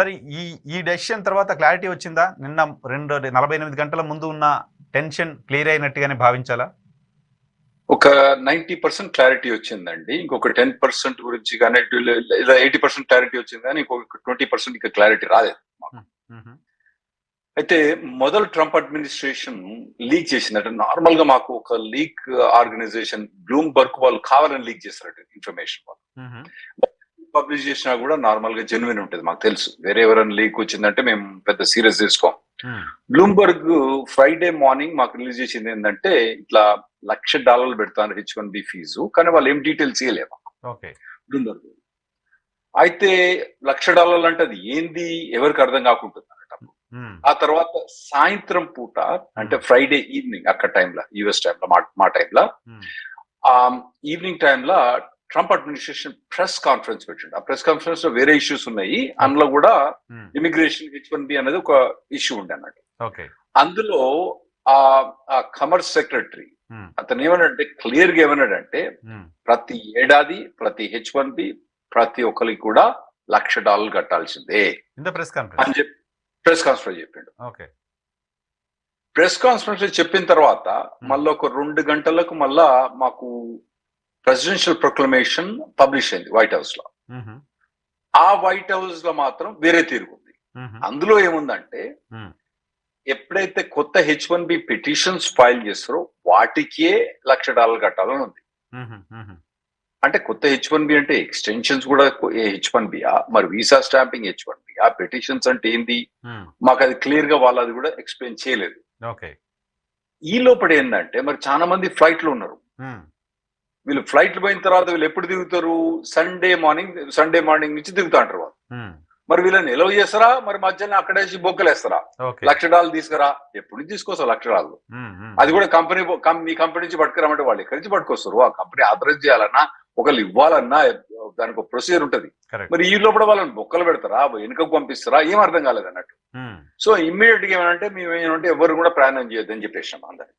సరే ఈ ఈ డెసిషన్ తర్వాత క్లారిటీ వచ్చిందా? నిన్న రెండు నలభై ఎనిమిది గంటల ముందు ఉన్న టెన్షన్ క్లియర్ అయినట్టుగానే భావించాలా? ఒక నైన్టీ పర్సెంట్ క్లారిటీ వచ్చిందండి. ఇంకొక టెన్ పర్సెంట్ గురించి కానీ ఎయిటీ పర్సెంట్ క్లారిటీ వచ్చింది కానీ ఇంకొక ట్వంటీ పర్సెంట్ ఇంకా క్లారిటీ రాలేదు. అయితే మొదలు ట్రంప్ అడ్మినిస్ట్రేషన్ లీక్ చేసిందట నార్మల్గా మాకు ఒక లీక్ ఆర్గనైజేషన్ బ్లూమ్బర్గ్ వాళ్ళు కావాలని లీక్ చేస్తారట ఇన్ఫర్మేషన్ వాళ్ళు. పబ్లిష్ చేసినా కూడా నార్మల్గా జెన్యున్ ఉంటుంది మాకు తెలుసు. వేరే ఎవరైనా లీక్ వచ్చిందంటే మేము పెద్ద సీరియస్ తీసుకోం. బ్లూంబర్గ్ ఫ్రైడే మార్నింగ్ మాకు రిలీజ్ చేసింది ఏంటంటే ఇట్లా లక్ష డాలర్లు పెడతాను హెచ్ వన్ బి ఫీజు కానీ వాళ్ళు ఏం డీటెయిల్స్ ఇవ్వలేము బ్లూంబర్గ్ అయితే లక్ష డాలర్లు అంటే అది ఏంది? ఎవరికి అర్థం కాకుంటుంది. ఆ తర్వాత సాయంత్రం పూట అంటే ఫ్రైడే ఈవినింగ్ అక్కడ టైంలో యుఎస్ టైంలో మా మా టైంలో ఈవినింగ్ టైంలో ట్రంప్ అడ్మినిస్ట్రేషన్ ప్రెస్ కాన్ఫరెన్స్ పెట్టిండు. ఆ ప్రెస్ కాన్ఫరెన్స్లో వేరే ఇష్యూస్ ఉన్నాయి. అందులో కూడా. ఇమిగ్రేషన్ హెచ్ వన్ బి అనేది ఒక ఇష్యూ ఉండే అన్నట్టు. ఓకే అందులో ఆ కమర్స్ సెక్రటరీ మ్మ్. అతను ఏమన్నాడంటే క్లియర్గా ఏమన్నాడంటే మ్మ్. ప్రతి ఏడాది ప్రతి హెచ్ వన్ బి ప్రతి ఒక్కరికి కూడా లక్ష డాలర్లు కట్టాల్సిందే ప్రెస్ కాన్ఫరెన్స్ అని చెప్పి ప్రెస్ కాన్ఫరెన్స్ చెప్పిండు. ఓకే ప్రెస్ కాన్ఫరెన్స్ చెప్పిన తర్వాత మళ్ళీ ఒక రెండు గంటలకు మళ్ళా మాకు ప్రెసిడెన్షియల్ ప్రొక్లమేషన్ పబ్లిష్ అయింది వైట్ హౌస్లో. ఆ వైట్ హౌస్లో మాత్రం వేరే తీరుగుంది మ్మ్. అందులో ఏముందంటే. ఎప్పుడైతే కొత్త H one B petitions file చేస్తారో వాటికే లక్ష డాలర్లు కట్టాలని ఉంది. అంటే కొత్త హెచ్ వన్ బి అంటే ఎక్స్టెన్షన్స్ కూడా హెచ్ వన్ బియా మరి visa stamping H one B ఆ పిటిషన్స్ అంటే ఏంది. మాకు అది క్లియర్గా వాళ్ళు అది కూడా ఎక్స్ప్లెయిన్ చేయలేదు ఓకే ఈ లోపల ఏంటంటే మరి చాలా మంది ఫ్లైట్లో ఉన్నారు. వీళ్ళు ఫ్లైట్ పోయిన తర్వాత వీళ్ళు ఎప్పుడు దిగుతారు? సండే మార్నింగ్ సండే మార్నింగ్ నుంచి దిగుతా అంటారు వాళ్ళు. మ్మ్. మరి వీళ్ళని ఎలవ్ చేస్తారా? మరి మధ్యాహ్నం అక్కడేసి బొక్కలేస్తారా? లక్ష డాలర్లు తీసుకురా? ఎప్పుడు నుంచి తీసుకొస్తారు లక్ష డాలర్లు మ్మ్. మ్మ్. అది కూడా కంపెనీ మీ కంపెనీ నుంచి పట్టుకురామంటే వాళ్ళు ఎక్కడి నుంచి పట్టుకొస్తారు? ఆ కంపెనీ ఆథరైజ్ చేయాలన్నా ఒకళ్ళు ఇవ్వాలన్నా దానికి ఒక ప్రొసీజర్ ఉంటది. మరి ఈ లోపల వాళ్ళని బొక్కలు పెడతారా? వెనుకకు పంపిస్తారా? ఏం అర్థం కాలేదు అన్నట్టు. సో ఇమ్మీడియట్గా ఏమంటే మేము ఏమంటే ఎవరు కూడా ప్రయాణం చేయొద్దని చెప్పేసాం అందరికి